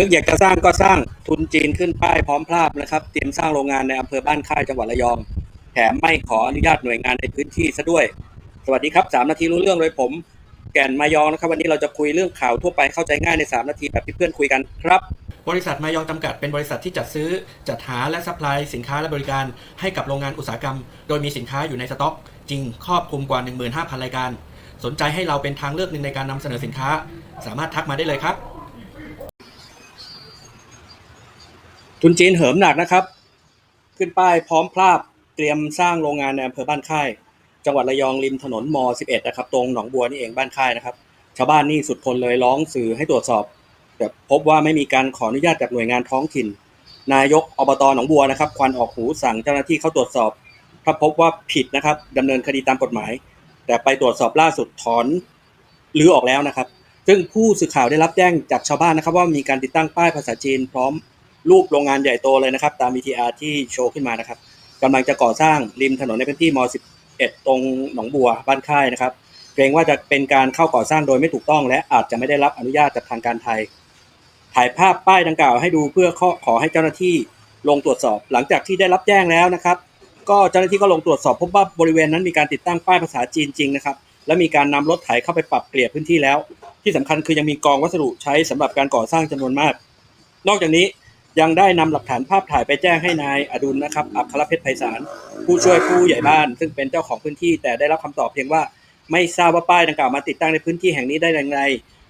นึกอยากจะสร้างก็สร้างทุนจีนขึ้นป้ายพร้อมพลาบนะครับเตรียมสร้างโรงงานในอำเภอบ้านค่ายจังหวัดระยอง แถมไม่ขออนุญาตหน่วยงานในพื้นที่ซะด้วย สวัสดีครับสามนาทีรู้เรื่องเลยผม แก่นมายองนะครับ วันนี้เราจะคุยเรื่องข่าวทั่วไปเข้าใจง่ายใน 3 นาทีแบบที่เพื่อนคุยกันครับบริษัทมายองจำกัดเป็นบริษัทที่จัดซื้อ จัดหาและซัพพลายสินค้าและบริการให้กับโรงงานอุตสาหกรรม โดยมีสินค้าอยู่ในสต็อก จริงครอบคลุมกว่า 15,000 รายการ สนใจให้เราเป็นทางเลือกหนึ่งในการนำเสนอสินค้า สามารถทักมาได้เลยครับ ทุนจีนเหิมหนักนะครับ ขึ้นป้ายพร้อมพลาบเตรียมสร้างโรงงานในอำเภอบ้านค่าย จังหวัดระยองริมถนนม 11 นะครับ ตรงหนองบัวนี่เองบ้านค่ายนะครับ ชาวบ้านนี่สุดทนเลยร้องสื่อให้ตรวจสอบ แต่พบว่าไม่มีการขออนุญาตจากหน่วยงานท้องถิ่น นายกอบตหนองบัวนะครับ ควันออกหูสั่งเจ้าหน้าที่เข้าตรวจสอบ ถ้าพบว่าผิดนะครับดำเนินคดีตามกฎหมาย แต่ไปตรวจสอบล่าสุดถอนรื้อออกแล้วนะครับ ซึ่งผู้สื่อข่าวได้รับแจ้งจากชาวบ้านนะครับ ว่ามีการติดตั้งป้ายภาษาจีนพร้อม รูปโรงงานใหญ่โตเลยนะครับ ตาม VTR ที่โชว์ขึ้นมานะครับกำลังจะก่อสร้างริมถนนในพื้นที่ม 11 ตรงหนองบัวบ้านค่ายนะครับเกรงว่าจะเป็นการเข้าก่อสร้างโดยไม่ถูกต้อง และอาจจะไม่ได้รับอนุญาตจากทางการไทย ถ่ายภาพป้ายดังกล่าวให้ดูเพื่อขอขอให้เจ้าหน้าที่ลงตรวจสอบ หลังจากที่ได้รับแจ้งแล้วนะครับ ก็เจ้าหน้าที่ก็ลงตรวจสอบพบว่าบริเวณนั้นมีการติดตั้งป้ายภาษาจีนจริงนะครับและมีการนำรถไถเข้าไปปรับเปลี่ยนพื้นที่แล้ว ที่สำคัญคือยังมีกองวัสดุใช้สำหรับการก่อสร้างจำนวนมาก นอกจากนี้ ยังได้นำหลักฐานภาพถ่ายไปแจ้งให้นายอดุลนะครับ อัครเพชรไพศาลผู้ช่วยผู้ใหญ่บ้าน ซึ่งเป็นเจ้าของพื้นที่ แต่ได้รับคำตอบเพียงว่าไม่ทราบว่าป้ายดังกล่าวมาติดตั้งในพื้นที่แห่งนี้ได้อย่างไร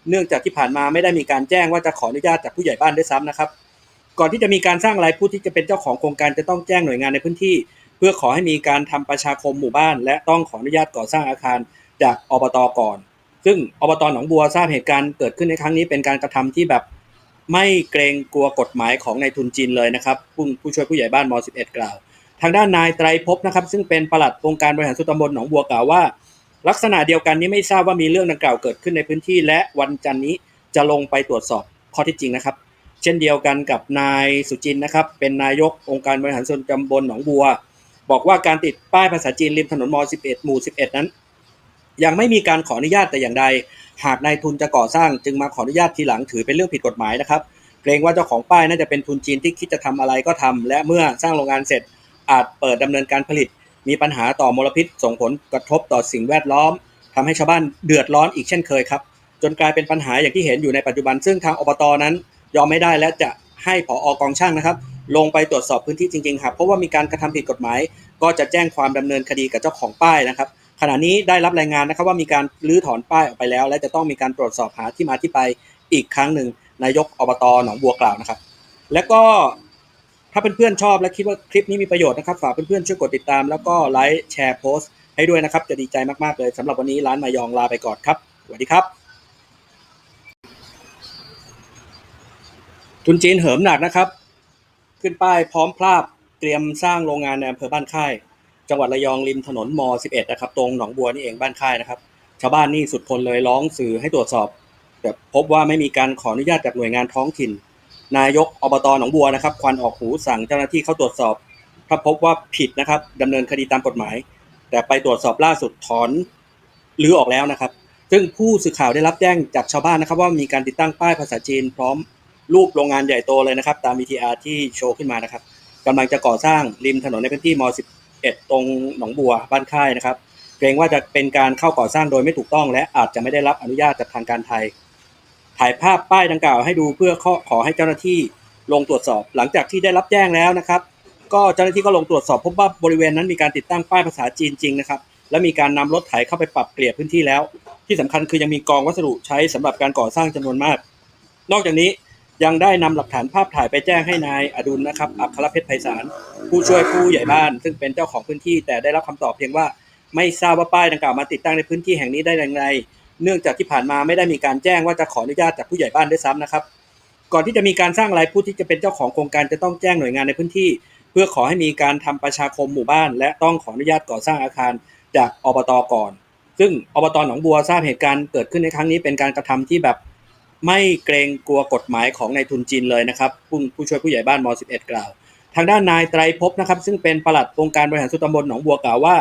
เนื่องจากที่ผ่านมาไม่ได้มีการแจ้งว่าจะขออนุญาตจากผู้ใหญ่บ้านด้วยซ้ำนะครับ ก่อนที่จะมีการสร้างอะไรผู้ที่จะเป็นเจ้าของโครงการจะต้องแจ้งหน่วยงานในพื้นที่ เพื่อขอให้มีการทำประชาคมหมู่บ้าน และต้องขออนุญาตก่อสร้างอาคารจากอบตก่อน ซึ่งอบตหนองบัวทราบเหตุการณ์เกิดขึ้นในครั้งนี้เป็นการกระทำที่แบบ ไม่เกรงกลัวกฎหมายของนายทุนจีนเลยนะครับผู้ผู้ช่วยผู้ใหญ่บ้านม 11 กล่าว ทางด้านนายไตรภพนะครับ ซึ่งเป็นปลัดองค์การบริหารส่วนตำบลหนองบัวกล่าวว่า ลักษณะเดียวกันนี้ไม่ทราบว่ามีเรื่องดังกล่าวเกิดขึ้นในพื้นที่ และวันจันนี้จะลงไปตรวจสอบข้อที่จริงนะครับ เช่นเดียวกันกับนายสุจินนะครับ เป็นนายกองค์การบริหารส่วนตำบลหนองบัว บอกว่าการติดป้ายภาษาจีนริมถนนม 11 หมู่ 11 นั้น ยังไม่มีการขออนุญาตแต่อย่างใด หากนายทุนจะก่อสร้างจึงมาขออนุญาตทีหลังถือเป็นเรื่องผิดกฎหมายนะครับ เกรงว่าเจ้าของป้ายน่าจะเป็นทุนจีนที่คิดจะทำอะไรก็ทำและเมื่อสร้างโรงงานเสร็จอาจเปิดดำเนินการผลิต มีปัญหาต่อมลพิษ ส่งผลกระทบต่อสิ่งแวดล้อมทำให้ชาวบ้านเดือดร้อนอีกเช่นเคยครับจนกลายเป็นปัญหาอย่างที่เห็นอยู่ในปัจจุบันซึ่งทางอบตนั้น ยอมไม่ได้และจะให้ผออกองช่างนะครับ ลงไปตรวจสอบพื้นที่จริงๆครับเพราะว่ามีการกระทำผิดกฎหมาย ก็จะแจ้งความดำเนินคดีกับเจ้าของป้ายนะครับ ขณะนี้ได้รับรายงานนะครับว่ามีการรื้อถอนป้ายออกไปแล้ว และจะต้องมีการตรวจสอบหาที่มาที่ไปอีกครั้งหนึ่งนายกอบตหนองบัวกล่าวนะครับ แล้วก็ถ้าเพื่อนๆชอบและคิดว่าคลิปนี้มีประโยชน์นะครับฝากเพื่อนๆช่วยกดติดตาม แล้วก็ไลค์แชร์โพสต์ให้ด้วยนะครับ จะดีใจมากๆเลยสำหรับวันนี้ร้านมายองลาไปก่อนครับสวัสดีครับทุนจีนเหิมหนักนะครับ ขึ้นป้ายพร้อมพลาบเตรียมสร้างโรงงานในอำเภอบ้านค่าย จังหวัดระยองริมถนนม 11 นะครับ ตรงหนองบัวนี่เองบ้านค่ายนะครับ ชาวบ้านนี่สุดทนเลยร้องสื่อให้ตรวจสอบ แต่พบว่าไม่มีการขออนุญาตจากหน่วยงานท้องถิ่น นายกอบตหนองบัวนะครับ ควันออกหูสั่งเจ้าหน้าที่เข้าตรวจสอบ ถ้าพบว่าผิดนะครับดำเนินคดีตามกฎหมาย แต่ไปตรวจสอบล่าสุดถอนรื้อออกแล้วนะครับ ซึ่งผู้สื่อข่าวได้รับแจ้งจากชาวบ้านนะครับ ว่ามีการติดตั้งป้ายภาษาจีนพร้อมรูปโรงงานใหญ่โตเลยนะครับ ตาม VTR ที่โชว์ขึ้นมานะครับกำลังจะก่อสร้างริมถนนในพื้นที่ม 11 ตรงหนองบัวบ้านค่ายนะครับเกรงว่าจะเป็นการเข้าก่อสร้างโดยไม่ถูกต้อง และอาจจะไม่ได้รับอนุญาตจากทางการไทย ถ่ายภาพป้ายดังกล่าวให้ดูเพื่อขอขอให้เจ้าหน้าที่ลงตรวจสอบ หลังจากที่ได้รับแจ้งแล้วนะครับ ก็เจ้าหน้าที่ก็ลงตรวจสอบพบว่าบริเวณนั้นมีการติดตั้งป้ายภาษาจีนจริงนะครับและมีการนำรถไถเข้าไปปรับเปลี่ยพื้นที่แล้ว ที่สำคัญคือยังมีกองวัสดุใช้สำหรับการก่อสร้างจำนวนมาก นอกจากนี้ ยังได้นำหลักฐานภาพถ่ายไปแจ้งให้นายอดุลนะครับ อัครเพชรไพศาลผู้ช่วยผู้ใหญ่บ้าน ซึ่งเป็นเจ้าของพื้นที่ แต่ได้รับคำตอบเพียงว่าไม่ทราบว่าป้ายดังกล่าวมาติดตั้งในพื้นที่แห่งนี้ได้อย่างไร เนื่องจากที่ผ่านมาไม่ได้มีการแจ้งว่าจะขออนุญาตจากผู้ใหญ่บ้านด้วยซ้ำนะครับ ก่อนที่จะมีการสร้างอะไรผู้ที่จะเป็นเจ้าของโครงการจะต้องแจ้งหน่วยงานในพื้นที่ เพื่อขอให้มีการทำประชาคมหมู่บ้าน และต้องขออนุญาตก่อสร้างอาคารจากอบตก่อน ซึ่งอบตหนองบัวทราบเหตุการณ์เกิดขึ้นในครั้งนี้เป็นการกระทำที่แบบ ไม่เกรงกลัวกฎหมายของนายทุนจีนเลยนะครับผู้ผู้ช่วยผู้ใหญ่บ้านม 11 กล่าว ทางด้านนายไตรภพนะครับ ซึ่งเป็นปลัดองค์การบริหารส่วนตำบลหนองบัวกล่าวว่า